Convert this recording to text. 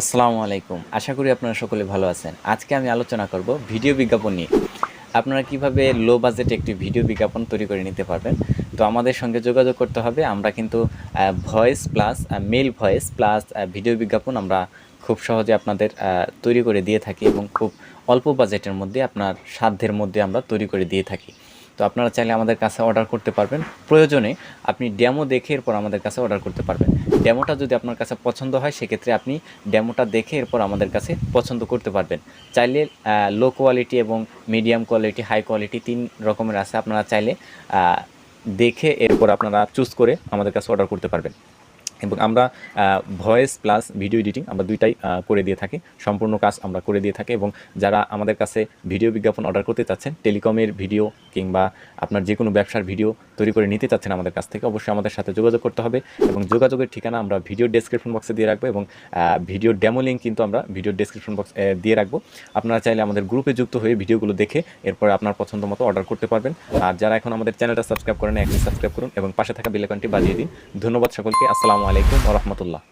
আসসালামু আলাইকুম। আশা করি আপনারা সকলে ভালো আছেন। আজকে আমি আলোচনা করব ভিডিও বিজ্ঞাপন নিয়ে। আপনারা কীভাবে লো বাজেটে একটি ভিডিও বিজ্ঞাপন তৈরি করে নিতে পারবেন? তো আমাদের সঙ্গে যোগাযোগ করতে হবে। আমরা কিন্তু voice plus male voice plus video বিজ্ঞাপন আমরা খুব সহজে আপনাদের তৈরি করে দিয়ে থাকি এবং খুব অল্প বাজেটের মধ্যে আপনার সাধ্যের মধ্যে আমরা তৈরি করে দিয়ে থাকি। তো আপনারা চাইলে আমাদের কাছে অর্ডার করতে পারবেন। প্রয়োজনে আপনি ডেমো দেখে এরপর আমাদের কাছে অর্ডার করতে পারবেন। ডেমোটা যদি আপনার কাছে পছন্দ হয়, সেক্ষেত্রে আপনি ডেমোটা দেখে এরপর আমাদের কাছে পছন্দ করতে পারবেন। চাইলে লো কোয়ালিটি এবং মিডিয়াম কোয়ালিটি হাই কোয়ালিটি তিন রকমের আছে। আপনারা চাইলে দেখে এরপর আপনারা চুজ করে আমাদের কাছে অর্ডার করতে পারবেন। এবং আমরা ভয়েস প্লাস ভিডিও এডিটিং আমরা দুইটাই করে দিয়ে থাকি। সম্পূর্ণ কাজ আমরা করে দিয়ে থাকি এবং যারা আমাদের কাছে ভিডিও বিজ্ঞাপন অর্ডার করতে চাচ্ছেন টেলিকমের ভিডিও কিংবা আপনার যে কোনো ব্যবসার ভিডিও তৈরি করে নিতে চাচ্ছেন আমাদের কাছ থেকে, অবশ্যই আমাদের সাথে যোগাযোগ করতে হবে এবং যোগাযোগের ঠিকানা আমরা ভিডিও ডেসক্রিপশন বক্সে দিয়ে রাখব এবং ভিডিও ডেমো লিঙ্ক কিন্তু আমরা ভিডিও ডেসক্রিপশন বক্স দিয়ে রাখব। আপনারা চাইলে আমাদের গ্রুপে যুক্ত হয়ে ভিডিওগুলো দেখে এরপরে আপনার পছন্দ মতো অর্ডার করতে পারবেন। আর যারা এখন আমাদের চ্যানেলটা সাবস্ক্রাইব করেন একটি সাবস্ক্রাইব করুন এবং পাশে থাকা বেলাকনটি বাজিয়ে দিন। ধন্যবাদ সকলকে। আসসালামু আলাইকুম রহমতুল্লাহ।